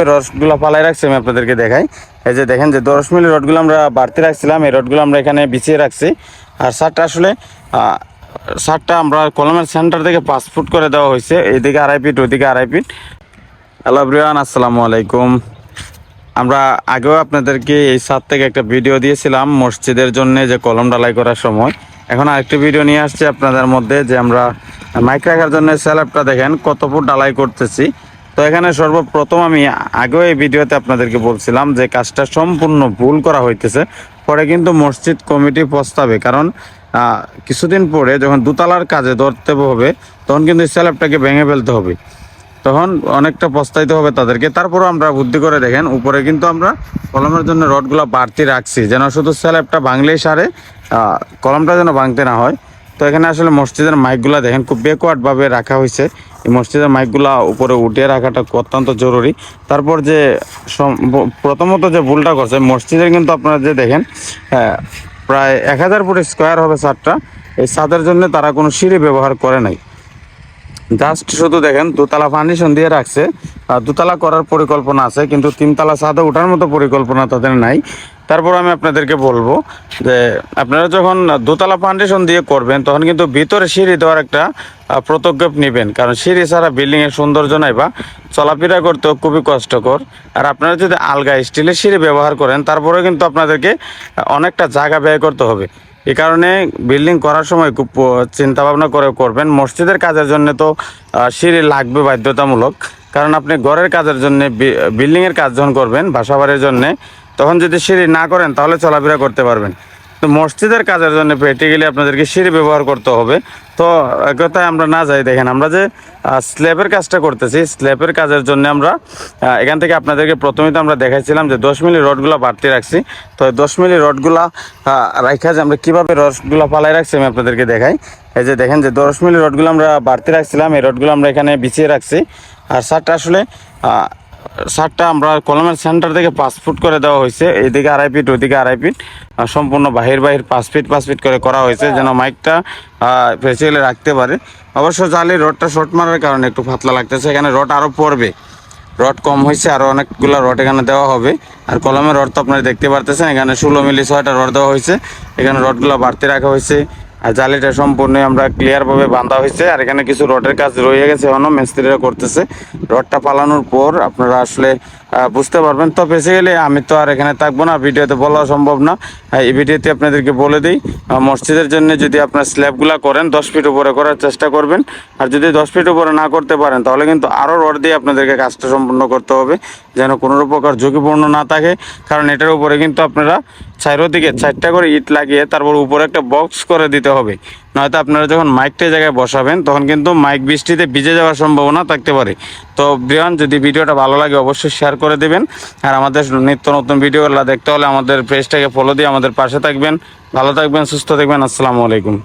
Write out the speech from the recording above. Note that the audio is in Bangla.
রসগুলো পালাই রাখছি, আমি আপনাদেরকে দেখাই। এই যে দেখেন যে দশ মিলি রডগুলো আমরা বাড়তি রাখছিলাম, এই রডগুলো আমরা এখানে বিছিয়ে রাখছি। আর সারটা আসলে সারটা আমরা কলমের সেন্টার থেকে পাঁচ ফুট করে দেওয়া হয়েছে, এদিকে আড়াই ফিট ওইদিকে আড়াই ফিট। হ্যালো ব্রিয়ান আসসালামু আলাইকুম। আমরা আগেও আপনাদেরকে এই সাত থেকে একটা ভিডিও দিয়েছিলাম, মসজিদের জন্য যে কলম ডালাই করার সময়। এখন আরেকটি ভিডিও নিয়ে আসছি আপনাদের মধ্যে, যে আমরা মাইক রাখার জন্য স্যালাপটা দেখেন, কত ফুট ডালাই করতেছি। তো এখানে সর্বপ্রথম আমি আগেও এই ভিডিওতে আপনাদেরকে বলছিলাম যে কাজটা সম্পূর্ণ ভুল করা হইতেছে। পরে কিন্তু মসজিদ কমিটি প্রস্তাবে, কারণ কিছুদিন পরে যখন দুতলার কাজে ধরতে হবে, তখন কিন্তু স্যালাপটাকে ভেঙে ফেলতে হবে। তখন অনেকটা পস্তাইতে হবে তাদেরকে। তারপরও আমরা বুদ্ধি করে দেখেন, উপরে কিন্তু আমরা কলমের জন্য রডগুলো বাড়তি রাখছি, যেন শুধু স্যালাপটা ভাঙলেই সারে কলমটা যেন ভাঙতে না হয়। তো এখানে আসলে মসজিদের মাইকগুলা দেখেন, খুব বেকওয়ার্ড ভাবে রাখা হয়েছে এই মসজিদের মাইকগুলা উপরে উঠিয়ে রাখাটা অত্যন্ত জরুরি। তারপর যে প্রথমত যে ভুলটা করছে মসজিদের কিন্তু আপনারা যে দেখেন হ্যাঁ, প্রায় এক হাজার ফুট স্কোয়ার হবে ছাদটা। এই ছাদের জন্য তারা কোনো সিঁড়ি ব্যবহার করে নাই। জাস্ট শুধু দেখেন দুতলা ফাউন্ডেশন দিয়ে রাখছে। দোতলা করার পরিকল্পনা আছে কিন্তু তিনতলা ছাদে ওঠার মতো পরিকল্পনা তাদের নাই। তারপর আমি আপনাদেরকে বলব যে আপনারা যখন দোতলা ফাউন্ডেশন দিয়ে করবেন, তখন কিন্তু ভিতরে সিঁড়ি দেওয়ার একটা পদক্ষেপ নেবেন। কারণ সিঁড়ি ছাড়া বিল্ডিং এর সৌন্দর্য নাই বা চলাফেরা করতেও খুবই কষ্টকর। আর আপনারা যদি আলগা স্টিলের সিঁড়ি ব্যবহার করেন তারপরে কিন্তু আপনাদেরকে অনেকটা জায়গা ব্যয় করতে হবে। এই কারণে বিল্ডিং করার সময় খুব চিন্তা ভাবনা করে করবেন। মসজিদের কাজের জন্য তো সিঁড়ি লাগবে বাধ্যতামূলক। কারণ আপনি ঘরের কাজের জন্য বিল্ডিং এর কাজ যখন করবেন বাসা বাড়ির জন্য তখন যদি সিঁড়ি না করেন, তাহলে চলাফেরা করতে পারবেন। তো মসজিদের কাজের জন্য প্র্যাকটিক্যালি আপনাদেরকে সিঁড়ি ব্যবহার করতে হবে। তো কথায় আমরা না যাই, দেখেন আমরা যে স্ল্যাবের কাজটা করতেছি স্ল্যাবের কাজের জন্য আমরা এখান থেকে আপনাদেরকে প্রথমে তো আমরা দেখাইছিলাম যে দশ মিলি রডগুলো বাড়তি রাখছি। তো দশ মিলি রডগুলা রাখা যে আমরা কীভাবে রডগুলো পালাই রাখছি আমি আপনাদেরকে দেখাই। এই যে দেখেন যে দশ মিলি রডগুলো আমরা বাড়তি রাখছিলাম, এই রডগুলো আমরা এখানে বিছিয়ে রাখছি। আর সারটা আসলে সারটা আমরা কলমের সেন্টার থেকে পাঁচ ফুট করে দেওয়া হয়েছে। এদিকে আড়াই ফিট ওদিকে আড়াই ফিট সম্পূর্ণ বাহির বাহির পাঁচ ফিট পাঁচ ফিট করে করা হয়েছে যেন মাইকটা ফেসিয়ালে রাখতে পারে। অবশ্য জালি রডটা শর্ট মারার কারণে একটু ফাতলা লাগতেছে। এখানে রড আরও পড়বে। রড কম হয়েছে আরও অনেকগুলো রড এখানে দেওয়া হবে। আর কলমের রড তো আপনারা দেখতে পারতেছেন, এখানে ষোলো মিলি ছয়টা রড দেওয়া হয়েছে। এখানে রডগুলো বাড়তি রাখা হয়েছে। আর জালিটা সম্পূর্ণ আমরা ক্লিয়ারভাবে বাঁধা হয়েছে, আর এখানে কিছু রডের কাজ রয়ে গেছে এখনও, মিস্ত্রিরা করতেছে। রডটা পালানোর পর আপনারা আসলে বুঝতে পারবেন। তো বেসিক্যালি আমি তো আর এখানে থাকব না, ভিডিওতে বলা সম্ভব না। এই ভিডিওতে আপনাদেরকে বলে দিই মসজিদের জন্য যদি আপনার স্ল্যাবগুলো করেন, দশ ফিট উপরে করার চেষ্টা করবেন। আর যদি দশ ফিট উপরে না করতে পারেন, তাহলে কিন্তু আরও রড দিয়ে আপনাদেরকে কাজটা সম্পূর্ণ করতে হবে, যেন কোনো প্রকার ঝুঁকিপূর্ণ না থাকে। কারণ এটার উপরে কিন্তু আপনারা চারোদিকে চারটা করে ইট লাগিয়ে তারপর উপরে একটা বক্স করে দিতে হবে। নয়তো আপনারা যখন মাইকটা জায়গায় বসাবেন, তখন কিন্তু মাইক বৃষ্টিতে ভিজে যাওয়ার সম্ভাবনা থাকতে পারে। তো ব্রিয়ান যদি ভিডিওটা ভালো লাগে, অবশ্যই শেয়ার করে দেবেন। আর আমাদের নিত্য নতুন ভিডিওগুলো দেখতে হলে আমাদের পেজটাকে ফলো দিয়ে আমাদের পাশে থাকবেন। ভালো থাকবেন, সুস্থ থাকবেন, আসসালামু আলাইকুম।